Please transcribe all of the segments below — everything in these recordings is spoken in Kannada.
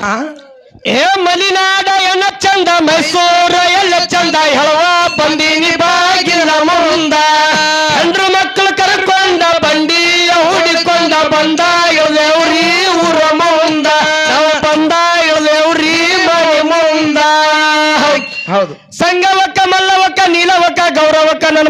ಏ ಮಲಿನಾಡ ಎನ ಚಂದ ಮೈಸೂರ ಎಲ್ಲ ಚಂದ ಹೇಳುವ ಬಂದಿನಿ ಬಾಗಿಲ ಮುಂದ.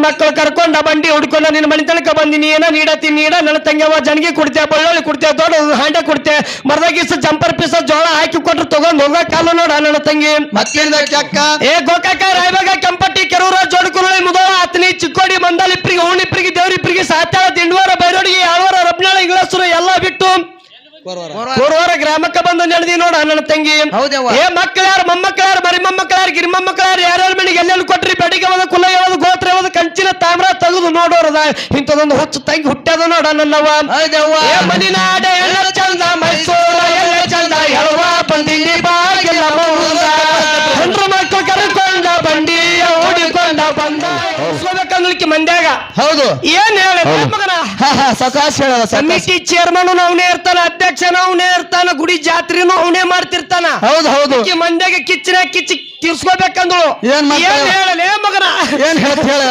ಮಕ್ಕಳು ಕರ್ಕೊಂಡ ಬಂಡಿ ಹುಡ್ಕೊಂಡ ನಿನ್ನ ಮನೆ ತನಕ ಬಂದಿನಿ ಏನೋ ನೀಡತಿ ನೀಡ ನನ್ನ ತಂಗ್ಯವ ಜನ್ಗಿ ಕುಡ್ತೆ ಬಳ್ಳೊಳ್ಳಿ ಕುಡ್ತೆ ದೊಡ್ಡ ಹಾಂಡೆ ಕುಡ್ತೆ ಮರದಾಗಿಸ ಜಂಪರ್ ಪೀಸ ಜೋಳ ಹಾಕಿ ಕೊಟ್ರು ತಗೊಂಡ್ ಹೋಗ ಕಾಲು ನೋಡ ನನ್ನ ತಂಗಿ. ಮತ್ತೇನಿದ ಚಕ್ಕ ಏ ಗೋಕಾಕ ರಾಯಬಾಗ ಕೆಂಪಟ್ಟಿ ಕೆರೂರ ಜೋಡಕುರುಳಿ ಮುದೋಳ ಆತನಿ ಚಿಕ್ಕೋಡಿ ಮಂದಾಲಿಪ್ರಿಗೆ ಓಣಿಪ್ರಿಗೆ ದೇವ್ರಿಪ್ರಿಗೆ ಸಾತ್ಯಾಳ ದಿಂಡವಾರ ಬೈರೋಡಿಗೆ ಯಾಳವಾರ ರಬ್ನಾಳ ಇಂಗ್ಲಾಸರು ಎಲ್ಲ ಬಿಟ್ಟು ಕೋರವಾರ. ಗ್ರಾಮಕ್ಕೆ ಬಂದು ನೆಳೆದಿ ನೋಡ ನನ್ನ ತಂಗಿ. ಏ ಮಕ್ಕಳ್ಯಾರ ಮೊಮ್ಮಕ್ಕಳ್ಯಾರ ಮರಿ ಮೊಮ್ಮಕ್ಕಳ್ಯಾರ ಗಿರಿ ಮೊಮ್ಮಕ್ಕಳ್ಯಾರ ಯಾರ್ಯಾರ ಮನೆಗೆ ಎಲ್ಲೆಲ್ಲಿ ಕೊಟ್ರಿ ಬೆಡಿಗೆ ಯಾವ್ದು ಕುಲ ಯಾವ್ದು ಗೋತ್ರ ಕಂಚಿನ ತಾಮ್ರ ತೆಗೆದು ನೋಡೋರದ ಇಂಥದೊಂದು ಹುಚ್ಚು ತಂಗಿ ಹುಟ್ಟ್ಯದ ನೋಡ ಏ ಮನಿನಾಡ ಎಲ್ಲ ಚಂದ ಮೈಸೂರ ಎಲ್ಲ ಚಂದ ಹೇಳುವ ಬಂದಿನಿ ಹೌದು. ಏನ್ ಹೇಳ ಮಗನ? ಸಕಾಶ ಸಕಾಶ ಕಮಿಟಿ ಚೇರ್ಮನ್ ಅವನೇ ಇರ್ತಾನ ಅಧ್ಯಕ್ಷನ ಅವನೇ ಇರ್ತಾನ ಗುಡಿ ಜಾತ್ರೆನೂ ಅವನೇ ಮಾಡ್ತಿರ್ತಾನ. ಹೌದು ಹೌದು. ಮಂದ್ಯಾಗ ಕಿಚ್ಚಿನ ಕಿಚ್ಚಿ ತೀರ್ಸ್ಕೋಬೇಕಂದಳು. ಏನ್? ಹೇಳಲೇ ಮಗನ? ಏನ್ ಹೇಳ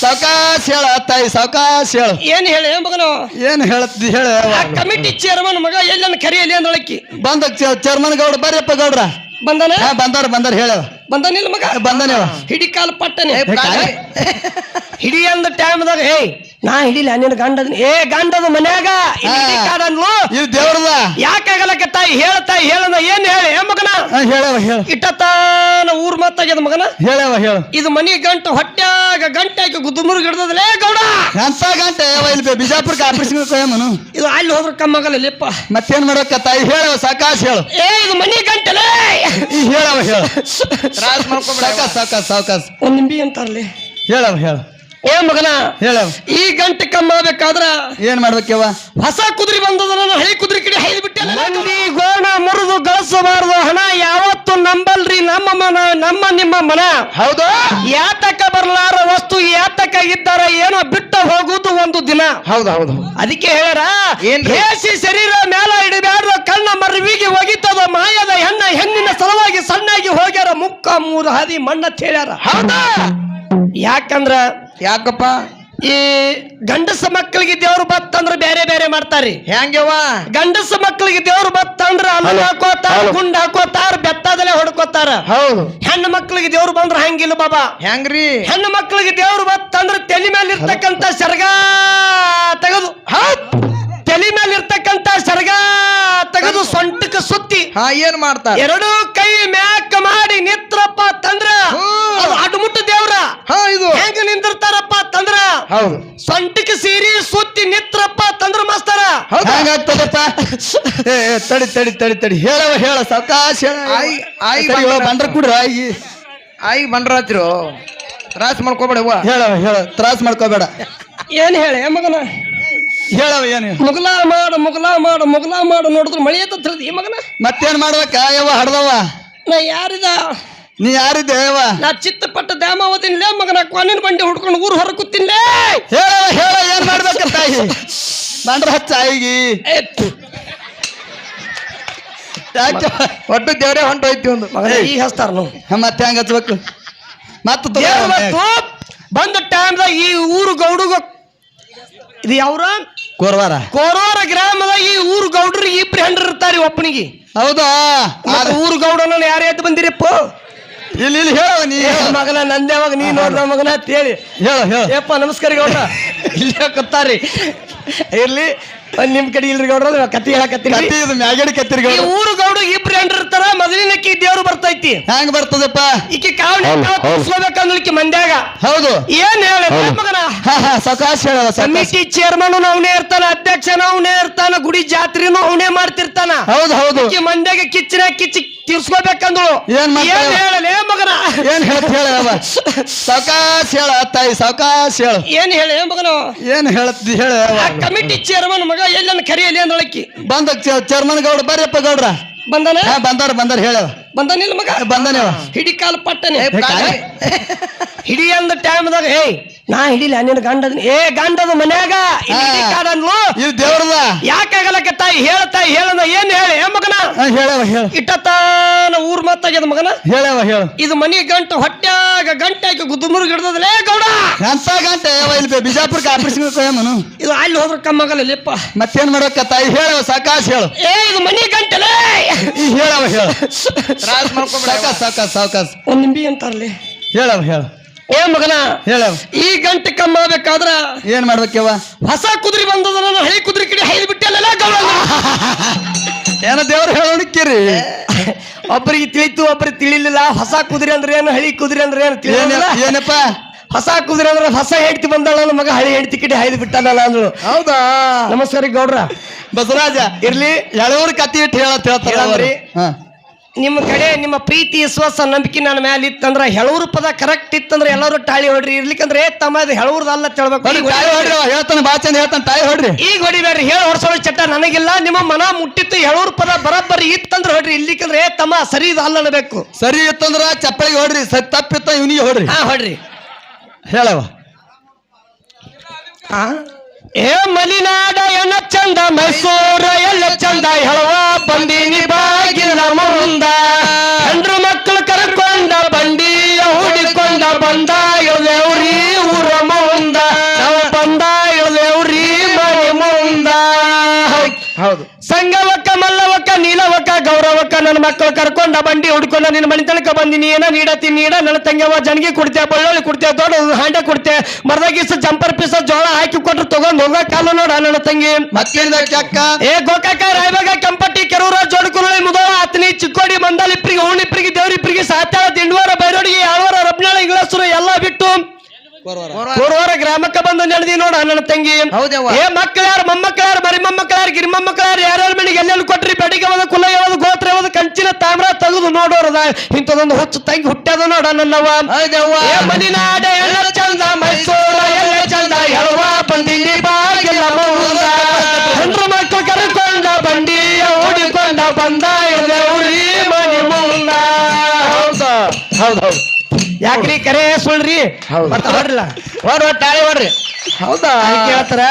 ಸಾವಕಾಶ ಹೇಳ ತಾಯಿ ಸಾವಕಾಶ ಹೇಳ. ಏನ್ ಹೇಳ ಮಗನ? ಏನ್ ಹೇಳತ್ತಿ ಹೇಳ ಆ ಕಮಿಟಿ ಚೇರ್ಮನ್ ಮಗ ಎಲ್ಲನ್ನ ಕರೆಯಲಿ ಅಂದಳಕ್ಕಿ ಬಂದ ಚೇರ್ಮನ್ ಗೌಡ ಬರ್ರಪ್ಪ ಗೌಡ್ರ. ಬಂದನ? ಬಂದಾರ ಬಂದಾರ ಹೇಳ. ಬಂದನಿಲ್ಲ ಮಗ? ಬಂದನ ಹಿಡಿ ಕಾಲ ಪಟ್ಟನೆ. ಟೈಮ್ದಾಗ ಹೇ ನಾ ಹಿಡಿಲ ನಿನ್ನ ಗಂಡದ ಏ ಗಂಡದ ಮನ್ಯಾಗ ಅಂದ್ಲು ಇದು ದೇವ್ರದ. ಯಾಕಾಗಲಕ್ಕ ತಾಯಿ? ಹೇಳ ತಾಯಿ ಹೇಳನ ಏನ್ ಹೇಳಿ ಏ ಮಗನ? ಹೇಳವ ಹೇಳ. ಇಟ್ಟತಾನ ಊರ್ ಮಾತಾಗ್ಯದ ಮಗನ? ಹೇಳವ ಹೇಳ. ಇದು ಮನಿ ಗಂಟು ಹೊಟ್ಯಾಗ ಗಂಟೆ ಹಾಕಿ ಗುದ್ದುಮುರು ಗಿಡದಲೇ ಗೌಡ. ಎಂತ ಗಂಟೆ? ಇಲ್ಲಿ ಬಿಜಾಪುರ ಆಪರೇಷನ್ ಮನು? ಇದು ಅಲ್ಲಿ ಹೋದ್ರ ಕಮ್ಮಗಲ್ಲ ಲಿಪ್ಪ ಮತ್ತೇನ್ ಮಾಡಕ್ಕ ತಾಯಿ? ಹೇಳವ ಸಾಕಾಶ ಹೇಳು. ಏ ಇದು ಮನಿ ಗಂಟಲೇ. ಹೇಳವ ಹೇಳ. ಸಾಕಾಶ್ ಸಾಕಾಶ್ ಸಾಕಾಶ್ ಒಂದ್ ನಿಂಬಿ ಅಂತಾರಲ್ಲಿ ಹೇಳವ ಹೇಳು. ಏ ಮಗನ ಹೇಳ. ಈ ಗಂಟೆ ಕಮ್ಮಬೇಕಾದ್ರ ಏನ್ ಮಾಡ್ಬೇಕವ್ವ ಹೊಸ ಕುದುರೆ ಬಂದದ ನಾನು ಹಳಿ ಕುದುರೆ ಕಡೆ ಹೈದು ಬಿಟ್ಟೆ ಮಂದಿ ಗೋಣ ಮುರಿದು ಗಳಿಸಬಾರದು ಹಣ ಯಾವತ್ತು ನಂಬಲ್ರಿ ನಮ್ಮ ಮನ ನಮ್ಮ ನಿಮ್ಮ ಮನ. ಹೌದು? ಯಾತಕ ಬರ್ಲಾರ ವಸ್ತು ಯಾತಕ ಇದ್ದಾರ ಏನೋ ಬಿಟ್ಟು ಹೋಗುದು ಒಂದು ದಿನ. ಹೌದು ಹೌದು ಅದಕ್ಕೆ ಹೇಳರ ಏನ್ ಹೇಸಿ ಶರೀರ ಮೇಲ ಇಡಬಾರ್ದು ಕಣ್ಣ ಮರವಿಗೆ ಒಗಿತದ ಮಾಯದ ಹೆಣ್ಣ ಹೆಣ್ಣಿನ ಸಲುವಾಗಿ ಸಣ್ಣಾಗಿ ಹೋಗ್ಯಾರ ಮುಕ್ಕ ಮೂರು ಹಾದಿ ಮಣ್ಣ ಹೇಳ್ಯಾರ. ಹೌದಾ? ಯಾಕಂದ್ರ ಯಾಕಪ್ಪ? ಈ ಗಂಡಸ ಮಕ್ಕಳಿಗೆ ದೇವ್ರು ಬತ್ತಂದ್ರ ಬೇರೆ ಬೇರೆ ಮಾಡ್ತಾರಿ. ಹೆಂಗವ ಗಂಡಸ ಮಕ್ಕಳಿಗೆ ದೇವ್ರು ಬತ್ತಂದ್ರ ಅನ್ನ ಹಾಕೋತಾರ ಗುಂಡ್ ಹಾಕೋತಾರ ಬೆತ್ತದಲ್ಲೇ ಹೊಡ್ಕೋತಾರ. ಹೌದು. ಹೆಣ್ಣು ಮಕ್ಕಳಿಗೆ ದೇವ್ರು ಬಂದ್ರೆ ಹಂಗಿಲ್ಲ ಬಾಬಾ. ಹೆಂಗ್ರಿ? ಹೆಣ್ಣು ಮಕ್ಕಳಿಗೆ ದೇವ್ರು ಬತ್ತಂದ್ರ ತಲೆ ಮೇಲೆ ಇರ್ತಕ್ಕಂತ ಸೆರಗ ತೆಗೆದು. ತಲೆ ಮೇಲೆ ಇರ್ತಕ್ಕಂತ ಸೆರಗ ತೆಗೆದು ಸೊಂಟಕ್ಕೆ ಸುತ್ತಿ ಹಾ ಏನ್ ಮಾಡ್ತಾರ? ಎರಡು ಕೈ ಮ್ಯಾಕ್ ಮಾಡಿ ನಿತ್ರಪ್ಪ ತಂದ್ರ. ಅಡ್ಮುಟ್ಟು ಅದು ಅಡ್ಮುಟ್ಟ ದೇವ್ರ. ಹಾ ಇದು. ಹೆಂಗ ನಿಂದಿರ್ತಾರಪ್ಪ ತಂದ್ರ? ಹೌದು. ಸೊಂಟಕ್ಕೆ ಸೀರಿ ಸುತ್ತಿ ನಿತ್ರಪ್ಪ ತಂದ್ರ ಮಾಸ್ತಾರ. ಹೆಂಗಾಗ್ತದಪ್ಪ? ತಡಿ ತಡಿ ತಡಿ ತಡಿ. ಹೇಳವ ಹೇಳ ಸಾವಕಾಶ ಆಯ್- ಆಯ್ ಬಂದ್ರ ಕುಡ್ರ ಆಯಿ. ಆಯಿ ಬಂಡ್ರಾತಿರು ತ್ರಾಸ್ ಮಾಡ್ಕೋಬೇಡ ಹೇಳ ಹೇಳ ತ್ರಾಸ ಮಾಡ್ಕೋಬೇಡ. ಏನ್ ಹೇಳಿ ಮಗನ? ಹೇಳವ ಏನು ಮುಗಲ ಮಾಡು ಮುಗಲ ಮಾಡು ಮುಗಲ ಮಾಡು ನೋಡಿದ್ರೆ ಮಳಿ ಅಂತ ತಿಳಿದಿ. ಈ ಮಗನ? ಮತ್ತೇನ್ ಮಾಡ್ಬೇಕ? ಯವ್ವ ಹಡ್ದವ ನಾ ಯಾರಿದ? ನೀ ಯಾರಿದ್ದೆ ಯವ್ವ? ನಾ ಚಿತ್ತಪಟ್ಟ ದ್ಯಾಮಾವತಿನ್ಲೇ ಮಗನ ಕೊನಿನ ಬಂಡಿ ಹುಡ್ಕೊಂಡು ಊರು ಹೊರ ಕೂತಿನ್ಲೇ ಹೇಳವ ಹೇಳ ಏನ್ ಮಾಡ್ಬೇಕ ತಾಯಿ? ಬಂದ್ರ ಹಚ್ಚ ಆಯಿಗಿ ಯಾಕೆ? ಒಟ್ಟು ದೇವರೇ ಹೊಂಟೋಯ್ತಿ ಒಂದು. ಈ ಈಗ ಹಚ್ತಾರ ನಾವು ಮತ್ತೆ ಹಂಗ ಹಚ್ಬೇಕು? ಮತ್ತೆ ಬಂದ ಟೈಮ್ದಾಗ ಈ ಊರು ಗೌಡುಗ ಇದು ಯಾವ್ರ? ಕೋರ್ವಾರ. ಕೋರವಾರ ಗ್ರಾಮದಾಗ ಈ ಊರು ಗೌಡ್ರಿಗೆ ಇಬ್ರು ಹೆಂಡ್ರು ಇರ್ತಾರಿ ಒಪ್ಪನಿಗೆ ಹೌದಾ? ಆ ಊರು ಗೌಡನ ಯಾರು ಎದ್ದು ಬಂದಿರಪ್ಪ? ಇಲ್ಲಿ ಇಲ್ಲಿ ಹೇಳ ನೀ ಮಗನ ನಂದೇವಾಗ ನೀ ನೋಡ್ದ ಮಗನ ಅಂತ ಹೇಳಿ. ಹೇಳ ಹೇಳ. ಯಪ್ಪ ನಮಸ್ಕಾರ ಗೌಡ ಇಲ್ಲಿ ಕತ್ತಾರಿ ಇರ್ಲಿ. ನಿಮ್ ಕಡೆ ಇಲ್ರಿ ಗೌಡ್ರ ಕತ್ತಿ ಹೇಳಕತ್ತಿ ಕತ್ತಿ ಇದು ಮ್ಯಾಗಡಿ ಕತ್ತಿರಿ ಈ ಊರು ಗೌಡ ಇಬ್ರು ಹೆಂಡ್ರು ಇರ್ತಾರ ಮೊದಲಿನಕ್ಕಿ ದೇವ್ರು ಬರ್ತೈತಿ. ಹೆಂಗ್ ಬರ್ತದಪ್ಪ? ಈಕಿ ಕಾವಣಿ ಕೂಸ್ಕೋಬೇಕಂದ್ಲಿಕ್ಕೆ ಮಂದ್ಯಾಗ. ಹೌದು. ಏನ್ ಹೇಳ ಮಗನ? ಹಾ ಹಾ ಸಕಾಶ ಕಮಿಟಿ ಚೇರ್ಮನ್ ಅವನೇ ಇರ್ತಾನ ಅಧ್ಯಕ್ಷನ ಅವನೇ ಇರ್ತಾನ ಗುಡಿ ಜಾತ್ರೆನೂ ಅವನೇ ಮಾಡ್ತಿರ್ತಾನ. ಹೌದು ಹೌದು. ಈಕಿ ಮಂದ್ಯಾಗ ಕಿಚ್ಚಿನ ಕಿಚ್ಚಿ ತೀರ್ಸ್ಕೋಬೇಕಂದ್ರು ಏನ್ ಮಾಡ್ತಾಳೆ? ಏನ್ ಹೇಳಲೇ ಮಗನ? ಏನ್ ಹೇಳ್ತ ಹೇಳವ ಸಾವಕಾಶ ಹೇಳ ತಾಯಿ ಸಾವಕಾಶ ಹೇಳು. ಏನ್ ಹೇಳ ಮಗನ? ಏನ್ ಹೇಳ ಆ ಕಮಿಟಿ ಚೇರ್ಮನ್ ಮಗ ಎಲ್ಲನ್ನ ಕರೆಯಲಿ ಅಕ್ಕಿ ಬಂದ ಚರ್ಮನ್ ಗೌಡ ಬರ್ಯಪ್ಪ ಗೌಡ್ರ. ಬಂದನ? ಹಾ ಬಂದಾರ ಬಂದಾರ ಹೇಳವ ಬಂದನಿಲ್ಲ ಮಗ? ಬಂದನೇವ ಹಿಡಿ ಕಾಲ. ಪಟ್ಟನೆ. ಹಿಡಿ ಅಂದ ಟೈಮ್ದಾಗ ಹೇ ನಾ ಹಿಡಿಲ ನಿನ್ನ ಗಂಡದ ಏ ಗಂಡದ ಮನ್ಯಾಗ ಇಲ್ಲಿ ಅಂದ್ಲು ಇದು ದೇವ್ರದ. ಯಾಕಾಗಲಕ್ಕ ತಾಯಿ ಹೇಳ್ತಾಯಿ ಹೇಳದ ಏನ್ ಹೇಳಿ? ಏ ಮಗನ? ಹೇಳವ ಹೇಳ. ಇಟ್ಟತಾನ ಊರ್ ಮತ್ತಾಗ್ಯದ ಮಗನ? ಹೇಳವ ಹೇಳ. ಇದು ಮನಿ ಗಂಟು ಹೊಟ್ಯಾಗ ಗಂಟೆ ಹಾಕಿ ಗುದ್ದುಮುರು ಗಿಡದಲ್ಲೇ ಗೌಡ? ಎಂತ ಗಂಟೆ ಯಾವ ಇಲ್ಲಿ ಬಿಜಾಪುರ ಬಿಜಾಪುರಕ್ಕೆ ಆಪರೇಷನ್ ಕೊಯ್ಯಮ್ಮನು ಇದು ಅಲ್ಲಿ ಹೋದ್ರ ಕಮ್ಮಗಲ್ಲ ಲಿಪ್ಪ ಮತ್ತೇನ್ ಮಾಡಕ್ಕ ತಾಯಿ? ಹೇಳವ ಸಾಕಾಶ್ ಹೇಳು. ಏ ಇದು ಮನಿ ಗಂಟಲೇ? ಹೇಳವ ಹೇಳ. ಸಾಕಾಶ್ ಮಾಡ್ಕೊಬೇಡ ಸಾಕಾಸ್. ಸಾಕಾಸ್ ಸಾಕಾಸ್. ಒಂದ್ ನಿಂಬಿ ಅಂತಾರಲಿ. ಹೇಳವ ಹೇಳ. ಏ ಮಗನ ಹೇಳ. ಈ ಗಂಟೆ ಕಮ್ಮ ಆಗ್ಬೇಕಾದ್ರ ಏನ್ ಮಾಡ್ಬೇಕವ ಹೊಸ ಕುದುರೆ ಬಂದದ ನಾನು ಹಳಿ ಕುದುರೆ ಕಡೆ ಹೈದು ಬಿಟ್ಟಲ್ಲ ಏನ ದೇವ್ರು ಹೇಳೋಣಕ್ಕಿರಿ? ಒಬ್ಬರಿಗೆ ತಿಳಿತು ಒಬ್ಬರಿಗೆ ತಿಳಿಲಿಲ್ಲ. ಹೊಸ ಕುದುರೆ ಅಂದ್ರೆ ಏನು ಹಳಿ ಕುದುರೆ ಅಂದ್ರೆ ಏನು ತಿಳಿಯಲ್ಲ. ಏನಪ್ಪ? ಹೊಸ ಕುದುರೆ ಅಂದ್ರೆ ಹೊಸ ಹೆಂಡತಿ ಬಂದಾಳ ನನ್ನ ಮಗ ಹಳಿ ಹೆಂಡತಿ ಕಡೆ ಹೈದು ಬಿಟ್ಟಲ್ಲ ಅಂದ್ರು ಹೌದಾ? ನಮಸ್ಕಾರ ಗೌಡ್ರ. ಬಸವರಾಜ ಇರ್ಲಿ ಎಳವ್ರ ಕತ್ತಿ ಇಟ್ಟು ಹೇಳತ್ ಹೇಳ್ತಾರ ನಿಮ್ಮ ಕಡೆ ನಿಮ್ಮ ಪ್ರೀತಿ ವಿಶ್ವಾಸ ನಂಬಿಕೆ ನನ್ನ ಮೇಲೆ ಇತ್ತಂದ್ರ ಹೆಳೂರು ಪದ ಕರೆಕ್ಟ್ ಇತ್ತಂದ್ರೆ ಎಲ್ಲರೂ ತಾಳಿ ಹೊಡ್ರಿ. ಇರ್ಲಿಕ್ಕಂದ್ರೆ ಏ ತಮ್ಮ ಅದು ಹೆಳೂರ್ದಲ್ಲ ತಿಳ್ಬೇಕು ಹೇಳ್ತಾನೆ ಹೇಳ್ತಾನೆ ತಾಯಿ ಹೊಡ್ರಿ. ಈಗ ಹೊಡಿಬೇಡ್ರಿ ಹೇಳಿ ಹೊಡ್ಸೋಳ ಚಟ ನನಗಿಲ್ಲ ನಿಮ್ಮ ಮನ ಮುಟ್ಟಿತ್ತು ಹೆಳೂರು ಪದ ಬರಬ್ಬರಿ ಇತ್ತಂದ್ರೆ ಹೊಡ್ರಿ. ಇರ್ಲಿಕ್ಕಂದ್ರೆ ಏ ತಮ್ಮ ಸರಿ ಇದು ಅಲ್ಲ ಅನ್ಬೇಕು. ಸರಿ ಇತ್ತಂದ್ರ ಚಪ್ಪಳಿಗೆ ಹೊಡ್ರಿ ಸ ತಪ್ಪಿತ್ತ ಇವನಿಗೆ ಹೊಡ್ರಿ. ಹಾ ಹೊಡ್ರಿ. ಹೇಳವ? ಏ ಮಲಿನಾಡ ಎಲ್ಲ ಚಂದ ಮೈಸೂರ ಎಲ್ಲ ಚಂದ ಹೇಳುವ ಬಂದಿನಿ ಬಾಗಿಲ ಮಕ್ಕಳು ಕರ್ಕೊಂಡ ಬಂಡಿ ಹುಡ್ಕೊಂಡ ನಿನ್ನ ಮನೆ ತನಕ ಬಂದಿನಿ ಏನ ನೀಡತಿ ನೀಡ ನನ್ನ ತಂಗಿಯವ ಜನಗಿ ಕುಡ್ತೆ ಬಳ್ಳೊಳ್ಳಿ ಕುಡ್ತೆ ದೊಡ್ಡ ಹಾಂಡೆ ಮರದ ಮರದಾಗಿಸ ಜಂಪರ್ ಪೀಸ ಜೋಳ ಹಾಕಿ ಕೊಟ್ರು ತಗೊಂಡ್ ಹೋಗ ಕಾಲು ನೋಡ ನನ್ನ ತಂಗಿ. ಮತ್ತೇನಿದ ಚಕ್ಕ ಏ ಗೋಕಾಕ ರಾಯಬಾಗ ಕೆಂಪಟ್ಟಿ ಕೆರೂರ ಜೋಡಕುರುಳಿ ಮುದೋಳ ಆತನಿ ಚಿಕ್ಕೋಡಿ ಮಂದಾಲಿಪ್ರಿಗೆ ಓಣಿಪ್ರಿಗೆ ದೇವ್ರಿಪ್ರಿಗೆ ಸಾತಾಳ ದಿಂಡವಾರ ಬೈರೋಡಿಗೆ ಯಾಳವಾರ ರಬ್ನಾಳ ಇಂಗ್ಲಾಸರು ಎಲ್ಲ ಬಿಟ್ಟು ಕೋರವಾರ. ಗ್ರಾಮಕ್ಕೆ ಬಂದು ನೆಳೆದಿ ನೋಡ ನನ್ನ ತಂಗಿ. ಏ ಮಕ್ಕಳ ಮೊಮ್ಮಕ್ಕಳ್ಯಾರ ಮರಿ ಮೊಮ್ಮಕ್ಕಳ್ಯಾರ ಗಿರಿ ಮೊಮ್ಮಕ್ಕಳ್ಯಾರ ಯಾರ್ಯಾರ ಮನೆಗೆ ಎಲ್ಲೆಲ್ಲಿ ಕೊಟ್ರಿ ಬೆಡಿಗೆ ಯಾವ್ದು ಕುಲ ಯಾವ್ದು ಗೋತ್ರ ಯಾವ್ದು ಕಂಚಿನ ತಾಮ್ರ ತೆಗೆದು ನೋಡೋರದ ಇಂಥದೊಂದು ಹುಚ್ಚು ತಂಗಿ ಹುಟ್ಟ್ಯದ ನೋಡ. ಏ ಮನಿನಾಡ ಎಲ್ಲ ಚಂದ ಮೈಸೂರ ಎಲ್ಲ ಚಂದ ಹೇಳುವ ಬಂದಿನಿ ಬಾಗಿಲ ಹೆಂಡ್ರು ಮಕ್ಕಳು ಕರ್ಕೊಂಡ ಬಂಡಿಯ ಓಡಿಕೊಂಡ ಬಂದ ಊರಿ ಮನಿ ಮುಂದ ಹೌದಾ ಹೌದು ಹೌದು. ಯಾಕ್ರಿ ಕರೆ ಸುಳ್ರಿ? ಹೊಡ್ರಲ್ಲ ಹೊಡ್ ಹೊಡ್ರಿ ಹೌದಾ ಹೇಳ್ತಾರ.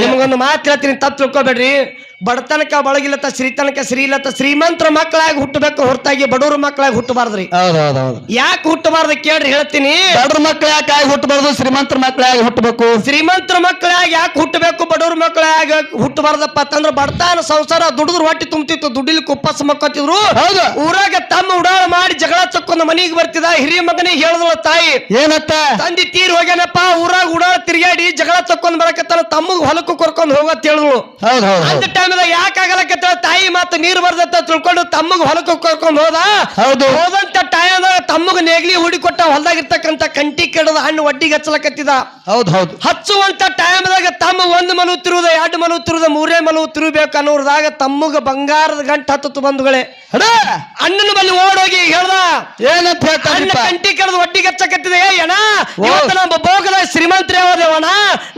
ನಿಮಗೊಂದು ಮಾತು ಹೇಳ್ತೀನಿ ತಪ್ಪು ತಿಳ್ಕೊಬೇಡ್ರಿ. ಬಡತನಕ ಬಳಗಿಲ್ಲತ್ತ ಶ್ರೀತನಕ ಶ್ರೀ ಇಲ್ಲತ್ತ ಶ್ರೀಮಂತರ ಮಕ್ಕಳಾಗಿ ಹುಟ್ಟಬೇಕು ಹೊರತಾಗಿ ಬಡವ್ರ ಮಕ್ಕಳಾಗಿ ಹುಟ್ಟಬಾರ್ದ್ರಿ. ಯಾಕೆ ಹುಟ್ಟಬಾರ್ದು ಕೇಳ್ರಿ ಹೇಳ್ತೀನಿ. ಬಡ್ರ ಮಕ್ಕಳ ಯಾಕೆ ಆಗಿ ಹುಟ್ಟಬಾರ್ದು ಶ್ರೀಮಂತರ ಮಕ್ಕಳಾಗಿ ಹುಟ್ಟಬೇಕು? ಶ್ರೀಮಂತರ ಮಕ್ಕಳಾಗಿ ಯಾಕೆ ಹುಟ್ಟಬೇಕು ಬಡವ್ರ ಮಕ್ಕಳಾಗಿ ಹುಟ್ಟಬಾರ್ದಪ್ಪ ಅಂತಂದ್ರ ಬಡತನ ಸಂಸಾರ ದುಡಿದ್ರು ಹೊಟ್ಟಿ ತುಂಬ್ತಿತ್ತು ದುಡ್ಡಿಲಿ ಕುಪ್ಪಸ್ ಮಕ್ಕೋತಿದ್ರು. ಹೌದು. ಊರಾಗ ತಮ್ಮ ಉಡಾಳ ಮಾಡಿ ಜಗಳ ತಕ್ಕೊಂಡು ಮನೆಗೆ ಬರ್ತಿದ ಹಿರಿಯ ಮಗನಿಗೆ ಹೇಳಿದ್ಳ ತಾಯಿ. ಏನತ್ತ? ತಂದಿ ತೀರ್ ಹೋಗ್ಯಾನಪ್ಪ ಊರಾಗ ಉಡಾಳ ತಿರುಗಾಡಿ ಜಗಳ ತಕ್ಕೊಂಡ್ ಬರಕತ್ತಾನ ತಮ್ಮಗ್ ಹೊಲಕ್ಕೂ ಕರ್ಕೊಂಡ್ ಹೋಗತ್ ಹೇಳಿದ್ಳು. ಹೌದು ಹೌದು ಹೌದು ಟೈಮ್ದಾಗ ತಾಯಿ ಮಾತು ನೀರು ಬರ್ದತ್ತ ತಿಳ್ಕೊಂಡು ತಮ್ಮಗ ಹೊಲಕ್ಕೆ ಕರ್ಕೊಂಡ್ ಹೋದ? ಹೌದು. ಹೋದಂತ ಟೈಮ್ ತಮ್ಮಗ ನೇಗ್ಲಿ ಹುಡಿ ಕೊಟ್ಟ ಹೊಲದಾಗ ಇರತಕ್ಕಂತ ಕಂಟಿ ಕೆಡದ ಹಣ್ಣು ಒಡ್ಡಿಗೆ ಹಚ್ಚಲಕತ್ತಿದ. ಹೌದು ಹೌದು. ಹಚ್ಚುವಂತ ಟೈಮ್ದಾಗ ತಮ್ಮ ಒಂದು ಮನು ತಿರುದ ಎರಡು ಮನು ತಿರುದ ಮೂರೇ ಮನು ತಿರುಬೇಕು ಅನ್ನೋದಾಗ ತಮ್ಮಗ ಬಂಗಾರದ ಗಂಟು ಹತ್ತು ಬಂಧುಗಳೇ. ಅಣ್ಣನ ಬಲ್ಲಿ ಓಡೋಗಿ ಹೇಳ್ದ ಏನಂತ ಹೇಳ್ತಾನಪ್ಪ ಕಂಟಿ ಕೆಡದ ಒಡ್ಡಿಗೆ ಹಚ್ಚಕತ್ತಿದೆ ಏ ಅಣ್ಣ ಇವತ್ತು ನಮ್ಮ ಭೋಗದ ಶ್ರೀಮಂತರೇ ಹೋದೇವಣ್ಣ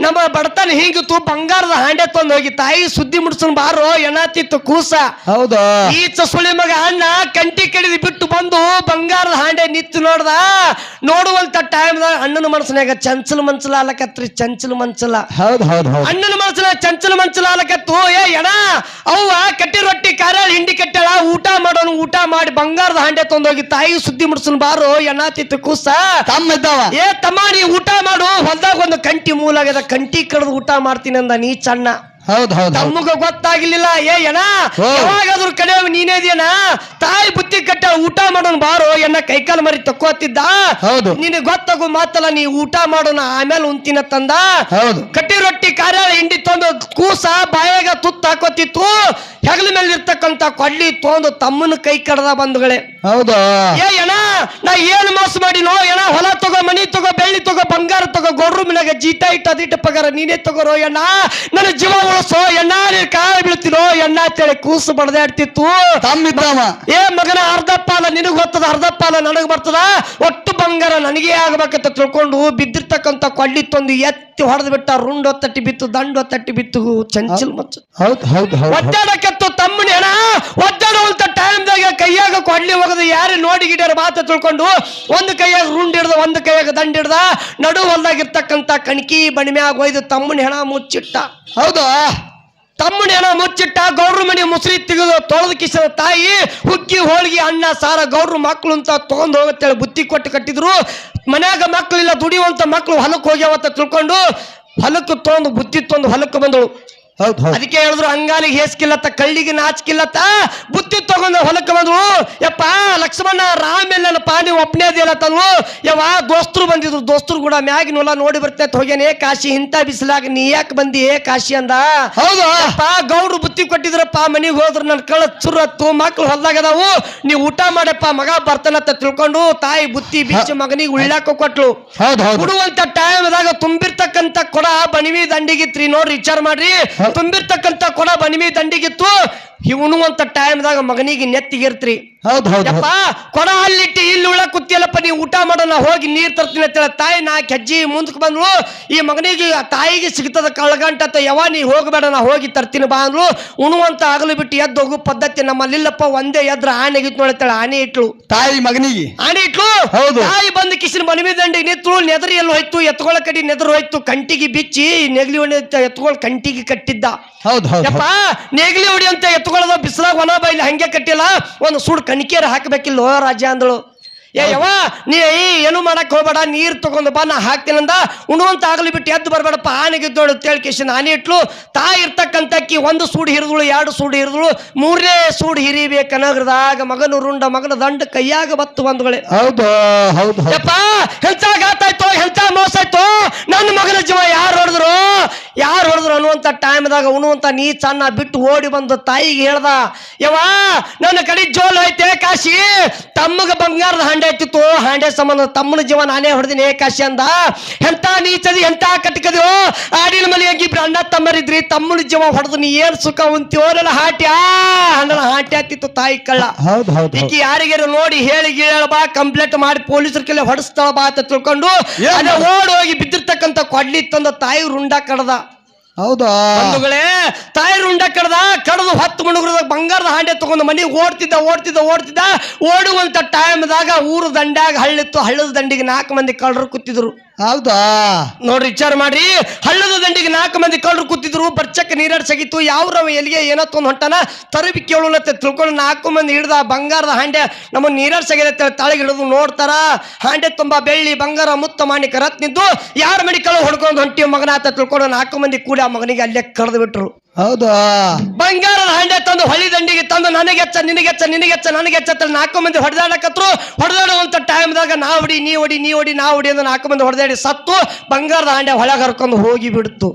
ನಮ್ಮ ಬಡತನ ಹಿಂಗಿತ್ತು ಬಂಗಾರದ ಹಾಂಡೆ ತಂದು ಹೋಗಿ ತಾಯಿ ಸುದ್ದಿ ಮುಡ್ಸನ್ ಬಾರೋ ಎಣತಿತ್ತು ಕೂಸ? ಹೌದು. ಈಚ ಸುಳಿ ಮಗ ಅಣ್ಣ ಕಂಟಿ ಕಡಿದು ಬಿಟ್ಟು ಬಂದು ಬಂಗಾರದ ಹಾಂಡೆ ನಿತ್ತು ನೋಡ್ದ. ನೋಡುವಂತ ಟೈಮ್ದಾಗ ಅಣ್ಣನ ಮನಸ್ಸಿನಾಗ ಚಂಚಲ ಮಂಚಲ ಅಲಕತ್ರಿ ಚಂಚಲ ಮಂಚಲ. ಹೌದು ಹೌದು ಹೌದು. ಅಣ್ಣನ ಮನಸ್ಸಿನ ಚಂಚಲ ಮಂಚಲ ಅಲಕತ್ತು ಏ ಎಣ ಅವ್ವ ಕಟ್ಟಿ ರೊಟ್ಟಿ ಕಾರಾಳ ಹಿಂಡಿ ಕಟ್ಟಾಳ ಊಟ ಮಾಡೋನು ಊಟ ಮಾಡಿ ಬಂಗಾರದ ಹಾಂಡೆ ತಂದೋಗಿ ತಾಯಿ ಸುದ್ದಿ ಮುಡ್ಸನ್ ಬಾರು ಎಣ್ಣಾತಿತ್ತು ಕೂಸ? ತಮ್ಮ ಇದ್ದಾವ ಏ ತಮ್ಮ ನೀ ಊಟ ಮಾಡು. ಹೊಲ್ದಾಗ ಒಂದು ಕಂಟಿ ಮೂಲಾಗದ ಕಂಟಿ ಕಡ್ದು ಊಟ ಮಾಡ್ತೀನಿ ಅಂದ ನೀ ಚಣ್ಣ ಹೌದು ಹೌದು ತಮ್ಮಗ ಗೊತ್ತಾಗ್ಲಿಲ್ಲ ಏ ಏನ. ಯಾವಾಗಾದ್ರೂ ಕಡೆ ನೀನೇದಿಯನ ತಾಯಿ ಬುತ್ತಿ ಕಟ್ಟ ಊಟ ಮಾಡೋನ್ ಬಾರೋ ಎನ್ನ ಕೈಕಾಲು ಮರಿ ತಕ್ಕೋತಿದ್ದ ಹೌದು. ನಿನಗೆ ಗೊತ್ತಾಗು ಮಾತಲ್ಲ ನೀ ಊಟ ಮಾಡೋಣ ಆಮೇಲೆ ಉಂತಿನ ತಂದ? ಹೌದು. ಕಟ್ಟಿ ರೊಟ್ಟಿ ಕಾರ್ಯ ಹಿಂಡಿ ತೊಂದು ಕೂಸ ಬಾಯಾಗ ತುತ್ತ ಹಾಕೋತಿತ್ತು. ಹೆಗಲ ಮೇಲೆ ಇರ್ತಕ್ಕಂತ ಕೊಡ್ಲಿ ತೊಂದು ತಮ್ಮನ ಕೈ ಕಡದ ಬಂಧುಗಳೇ ಹೌದು? ಏ ಅಣ್ಣ ನಾ ಏನ್ ಮೋಸ ಮಾಡಿನೋ? ಏನ ಹೊಲ ತಗೋ ಮನಿ ತಗೋ ಬೆಳ್ಳಿ ತಗೋ ಬಂಗಾರ ತಗೋ ಗೊಡ್ರು ಮಿನಾಗ ಜೀತ ಇಟ್ಟು ಅದಿಟ್ಟು ಪಗಾರ ನೀನೇ ತಗೋರೋ ಅಣ್ಣ ನನ್ನ ಜೀವ ಉಳಿಸೋ ಎಣ್ಣ ನೀನ್ ಕಾಲ ಬೀಳ್ತಿರೋ ಎಣ್ಣ ಅಂತೇಳಿ ಕೂಸು ಬಡದಾಡ್ತಿತ್ತು. ತಮ್ಮ ಏ ಮಗನ ಅರ್ಧ ಪಾಲ ನಿನಗ್ ಗೊತ್ತದ ಅರ್ಧ ಪಾಲ ನನಗ್ ಬರ್ತದ? ಒಟ್ಟು ಬಂಗಾರ ನನಗೆ ಆಗ್ಬೇಕಂತ ತಿಳ್ಕೊಂಡು ಬಿದ್ದಿರ್ತಕ್ಕಂತ ಕೊಳ್ಳಿ ತಂದು ಎತ್ತಿ ಹೊಡೆದ್ ಬಿಟ್ಟ ರುಂಡ್ ಒತ್ತಟ್ಟಿ ಬಿತ್ತು ದಂಡು ಒತ್ತಟ್ಟಿ ಬಿತ್ತು ಚಂಚಲ್ ಮಚ್ಚ. ಹೌದು ಹೌದು ಹೌದು ಹೌದು. ಹೆಣ ಒದ್ದಾಡುವಂತ ಟೈಮ್ದಾಗ ಕೈಯಾಗ ಕೊಡ್ಲಿ ಹೋಗದು ಯಾರು ನೋಡಿ ಗಿಡ್ಯಾರ ಮಾತು ತಿಳ್ಕೊಂಡು ಒಂದು ಕೈಯಾಗ ರುಂಡ್ ಹಿಡ್ದ ಒಂದು ಕೈಯಾಗ ದಂಡ ಹಿಡ್ದ ನಡು ಹೊಲ್ದಾಗಿರ್ತಕ್ಕಂಥ ಕಣಕಿ ಬಣಿಮ್ಯಾಗ ಒಯ್ದು ತಮ್ಮನ ಹೆಣ ಮುಚ್ಚಿಟ್ಟ. ಹೌದು. ತಮ್ಮನ ಹೆಣ ಮುಚ್ಚಿಟ್ಟ ಗೌಡ್ರ ಮನೆ ಮುಸ್ರಿ ತೆಗೆದು ತೊಳೆದ ಕಿಸದ ತಾಯಿ ಹುಕ್ಕಿ ಹೋಳಿಗೆ ಅನ್ನ ಸಾರ ಗೌಡ್ರ ಮಕ್ಕಳು ಅಂತ ತೊಗೊಂಡು ಹೋಗತ್ತೇಳಿ ಬುತ್ತಿ ಕೊಟ್ಟು ಕಟ್ಟಿದ್ರು. ಮನ್ಯಾಗ ಮಕ್ಕಳಿಲ್ಲ ದುಡಿಯುವಂತ ಮಕ್ಕಳು ಹೊಲಕ್ಕೆ ಹೋಗ್ಯಾವತ್ತ ತಿಳ್ಕೊಂಡು ಹೊಲಕ್ಕೆ ತೊಗೊಂಡು ಬುತ್ತಿ ತೊಂದು ಹೊಲಕ್ಕೆ ಬಂದಳು. ಅದಕ್ಕೆ ಹೇಳಿದ್ರು ಅಂಗಾಲಿಗೆ ಹೇಸ್ಕಿಲ್ಲತ್ತ ಕಳ್ಳಿಗೆ ನಾಚ್ಕಿಲ್ಲತ್ತ ಬುತ್ತಿ ತಗೊಂಡು ಹೊಲಕ್ಕೆ ಬಂದ್ರು ಯಪ್ಪ ಲಕ್ಷ್ಮಣ ರಾಮೆಲ್ಲ ನೀವು ಒಪ್ಪನೇ ಅದಿಲ್ಲತ್ತಲ್ವು ಯವ್ವ ದೋಸ್ತರು ಬಂದಿದ್ರು. ದೋಸ್ತರು ಕೂಡ ಮ್ಯಾಗಿನ ಹೊಲ ನೋಡಿ ಬರ್ತೈತೆ ಹೋಗ್ಯಾನೆ. ಕಾಶಿ ಇಂಥ ಬಿಸಿಲಾಗ ನೀ ಯಾಕೆ ಬಂದಿ? ಏ ಕಾಶಿ ಅಂದ. ಹೌದು? ಪಾ ಗೌಡ್ರು ಬುತ್ತಿ ಕೊಟ್ಟಿದ್ರಪ್ಪ ಮನೆಗೆ ಹೋದ್ರು. ನನ್ನ ಕಳ ಚುರತ್ತು ಮಕ್ಳು ಹೊಲ್ದಾಗ ಅದಾವು. ನೀವು ಊಟ ಮಾಡಪ್ಪ ಮಗ ಬರ್ತಾನಂತ ತಿಳ್ಕೊಂಡು ತಾಯಿ ಬುತ್ತಿ ಬೀಚ ಮಗನಿಗೆ ಉಳ್ಳಾಕ ಕೊಟ್ಲು. ಕೊಡುವಂತ ಟೈಮ್ದಾಗ ತುಂಬಿರ್ತಕ್ಕಂತ ಕೊಡ ಬಣಿವಿ ದಂಡಿಗಿತ್ರಿ ನೋಡ್ರಿ ವಿಚಾರ ಮಾಡ್ರಿ. ತುಂಬಿರ್ತಕ್ಕಂತ ಕೊಡ ಬನಿಮಿ ದಂಡಿಗಿತ್ತು. ಈ ಉಣ್ಣುವಂತ ಟೈಮ್ದಾಗ ಮಗನಿಗೆ ನೆತ್ತಿಗಿರ್ತ್ರಿ ಹೌದು ಹೌದು ಯಪ್ಪ ಕೊಡ ಅಲ್ಲಿಟ್ಟು ಇಲ್ಲಿ ಉಳ ಕುತ್ತಿಯಲ್ಲಪ್ಪ ನೀವು ಊಟ ಮಾಡೋಣ ಹೋಗಿ ನೀರ್ ತರ್ತೀನಿ ಅಂತೇಳ ತಾಯಿ ನಾ ಕೆಜ್ಜಿ ಮುಂದಕ್ಕೆ ಬಂದ್ರು ಈ ಮಗನಿಗೆ ತಾಯಿಗೆ ಸಿಗ್ತದ ಕಳ್ಗಂಟ ಯಾವ ನೀ ಹೋಗಬೇಡ ನಾ ಹೋಗಿ ತರ್ತೀನಿ ಬಾ ಅಂದ್ರು ಉಣುವಂತ ಆಗಲು ಬಿಟ್ಟು ಎದ್ದು ಹೋಗು ಪದ್ಧತಿ ನಮ್ಮಲ್ಲಿಲ್ಲಪ್ಪ ಒಂದೇ ಎದ್ರ ಆನೆಗಿತ್ತು ನೋಡ್ತಾಳೆ ಆನೆ ಇಟ್ಲು. ತಾಯಿ ಮಗನಿಗೆ. ಆನೆ ಇಟ್ಲು. ಹೌದು. ತಾಯಿ ಬಂದು ಕಿಸಿನ ಮನವಿ ದಂಡಿ ನಿಂತಳು ನೆದರಿ ಎಲ್ಲ ಹೋಯ್ತು ಎತ್ಕೊಳ ಕಡಿ ನೆದರು ಹೋಯ್ತು ಕಂಟಿಗೆ ಬಿಚ್ಚಿ ನೆಗಲಿ ಹೊಡಿ ಎತ್ಕೊಳ್ ಕಂಟಿಗೆ ಕಟ್ಟಿದ್ದ. ಹೌದು ಹೌದು ಯಪ್ಪ ನೇಗಿಲಿ ಹೊಡಿ ಅಂತ ಎತ್ಕೊಳ್ಳೋದು ಬಿಸಿಲಾಗ ಒಣ ಬೈಲಿ ಹಂಗೆ ಕಟ್ಟಿಲ್ಲ ಒಂದು ಸುಡ್ ಕಣಿಕೆರ ಹಾಕಬೇಕಿಲ್ಲ ರಾಜ್ಯ ಅಂದಳು ಏ ಯವ್ವ ನೀ ಏನು ಮಾಡಕ್ ಹೋಗ್ಬೇಡ ನೀರ್ ತಗೊಂಡು ಬಾ ನಾ ಹಾಕ್ತೀನಂದ. ಉಣುವಂತ ಆಗಲಿ ಬಿಟ್ಟು ಎದ್ದು ಬರ್ಬೇಡಪ್ಪ. ಆನೆಗಿದ್ದೋಳು ತೇಳ್ಕೇಶನ್ ಆನೆ ಇಟ್ಲು. ತಾಯಿ ಇರ್ತಕ್ಕಂತಕ್ಕಿ ಒಂದು ಸೂಡು ಹಿರಿದಳು ಎರಡು ಸೂಡು ಹಿರಿದಳು. ಮೂರನೇ ಸೂಡು ಹಿರಿಬೇಕನ್ನಗ್ರದಾಗ ಮಗನು ರುಂಡ ಮಗನ ದಂಡ ಕೈಯಾಗ ಬತ್ತು ಬಂದುಗಳೇ ಹೌದು ಹೌದು ಯಪ್ಪ ಘಾತ ಆಯ್ತು ಎಂತ ಮೋಸ ಆಯ್ತು? ನನ್ನ ಮಗನ ಜೀವ ಯಾರು ಹೊಡೆದ್ರು? ಯಾರು ಹೊಡೆದ್ರು ಅನ್ನುವಂತ ಟೈಮ್ದಾಗ ಉಣುವಂತ ನೀ ಚನ್ನ ಬಿಟ್ಟು ಓಡಿ ಬಂದು ತಾಯಿಗೆ ಹೇಳ್ದ ಯವ್ವ ನನ್ನ ಕಡೆ ಜೋಲ್ ಐತೆ ಕಾಶಿ. ತಮ್ಮಗ ಬಂಗಾರದ ಹಾಂಡೆ ಐತಿತ್ತು ಹಾಂಡೆ ಸಂಬಂಧ ತಮ್ಮನ ಜೀವ ನಾನೇ ಹೊಡೆದಿನಿ ಕಾಶಿ ಅಂದ. ಎಂತ ನೀಚದಿ ಎಂತ ಕಟ್ಕದ್ಯೋ ಆಡಿನ ಮನೆಯಾಗಿ ಇಬ್ರು ಅಣ್ಣ ತಮ್ಮರಿದ್ರಿ ತಮ್ಮನ ಜೀವ ಹೊಡೆದು ನೀ ಏನ್ ಸುಖ ಉಂತೀವೋ ನನ್ನ ಹಾಟ್ಯಾ? ನನ್ನ ಹಾಟ್ಯ ಆತಿತ್ತು ತಾಯಿ ಕಳ್ಳ. ಈಕಿ ಯಾರಿಗಾರು ನೋಡಿ ಹೇಳಿ ಗೀಳ ಬಾ ಕಂಪ್ಲೇಂಟ್ ಮಾಡಿ ಪೊಲೀಸರ ಕೆಲ ಹೊಡೆಸ್ತಾಳ ಬಾ ಅಂತ ತಿಳ್ಕೊಂಡು? ಅದೇ ಓಡ್ ಹೋಗಿ ಬಿದ್ದಿರ್ತಕ್ಕಂಥ ಕೊಡ್ಲಿ ತಂದ ತಾಯಿ ರುಂಡ ಕಡ್ದ. ಹೌದಾ? ಬಂಧುಗಳೇ, ತಾಯಿ ರುಂಡ ಕಡ್ದ, ಕಡ್ದು ಹತ್ತು ಮಣಗುರದಾಗ ಬಂಗಾರದ ಹಾಂಡೆ ತಗೊಂಡು ಮನೆಗೆ ಓಡ್ತಿದ್ದ ಓಡ್ತಿದ್ದ ಓಡ್ತಿದ್ದ, ಓಡುವಂತ ಟೈಮ್ದಾಗ ಊರು ದಂಡ್ಯಾಗ ಹಳ್ಳಿತ್ತು, ಹಳ್ಳದ ದಂಡಿಗೆ ನಾಲ್ಕು ಮಂದಿ ಕಳ್ಳರು ಕೂತಿದ್ರು. ಹೌದಾ? ನೋಡ್ರಿ, ವಿಚಾರ ಮಾಡ್ರಿ. ಹಳ್ಳದ ದಂಡಿಗೆ ನಾಲ್ಕು ಮಂದಿ ಕಳ್ಳರು ಕೂತಿದ್ರು. ಬರ್ಚಕ್ಕೆ ನೀರಾಡ್ ಸಗಿತ್ತು ಯಾವ್ರವ ಎಲ್ಲಿಗೆ ಏನೋ ತೊಂದ್ ಹೊಂಟಾನ? ತರಬಿ ಕೇಳುತ್ತೆ ತಿಳ್ಕೊಂಡು ನಾಲ್ಕು ಮಂದಿ ಹಿಡ್ದ ಬಂಗಾರದ ಹಾಂಡೆ ನಮ್ಮ ನೀರಾಡ್ ಸಗಿದತ್ತೆ ತಳಗೆ ಹಿಡಿದು ನೋಡ್ತಾರ? ಹಾಂಡೆ ತುಂಬಾ ಬೆಳ್ಳಿ, ಬಂಗಾರ, ಮುತ್ತ ಮಾಣಿಕ ರತ್ನಿದ್ದು ಯಾರ ಮನೆ ಹೊಡ್ಕೊಂಡು ಹೊಂಟಿ ಮಗನ ಆತ ತಿಳ್ಕೊಂಡು ನಾಲ್ಕು ಮಂದಿ ಕೂಡಿ ಆ ಮಗನಿಗೆ ಅಲ್ಲೇ ಕರೆದು ಬಿಟ್ರು. ಹೌದಾ? ಬಂಗಾರದ ಹಂಡೆ ತಂದು ಹೊಳಿ ದಂಡಿಗೆ ತಂದು ನನಗೆಚ್ಚ ನಿನಗೆಚ್ಚ ನಿನಗೆಚ್ಚ ನನಗೆಚ್ಚ ನಾಲ್ಕು ಮಂದಿ ಹೊಡೆದಾಡಕತ್ರು ಹೊಡೆದಾಡುವಂತ ಟೈಮ್ದಾಗ ನಾ ಹೊಡಿ ನೀ ಹೊಡಿ ನೀ ಹೊಡಿ ನಾ ಹೊಡಿ ಅಂತ ನಾಲ್ಕು ಮಂದಿ ಹೊಡೆದಾಡಿ ಸತ್ತು ಬಂಗಾರದ ಹಂಡೆ ಹೊಳಗೆ ಹರ್ಕೊಂಡು ಹೋಗಿ ಬಿಡ್ತು.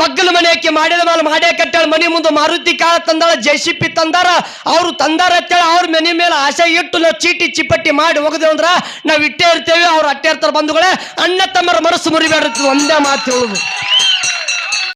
ಮಗ್ಗಲ ಮನೆಯಕ್ಕೆ ಮಾಡಿದ ಮೇಲೆ ಮಾಡೇ ಕಟ್ಟಾಳ ಮನೆ ಮುಂದೆ ಮಾರುತಿ ಕಾಳ ತಂದಾಳ ಜೆಸಿಪಿ ತಂದಾರ. ಅವ್ರು ತಂದಾರ ಅಂತೇಳಿ ಅವ್ರ ಮನೆ ಮೇಲೆ ಆಸೆ ಇಟ್ಟು ನಾವು ಚೀಟಿ ಚಿಪ್ಪಟ್ಟಿ ಮಾಡಿ ಹೋಗದೆ ಅಂದ್ರ ನಾವ್ ಇಟ್ಟೇ ಇರ್ತೇವೆ ಅವ್ರು ಅಟ್ಟೆ ಇರ್ತಾರ ಬಂಧುಗಳೇ ಅಣ್ಣ ತಮ್ಮರ ಮನಸ್ಸು ಮುರಿಬೇಡ ಒಂದೇ ಮಾತು ಹೇಳುದು.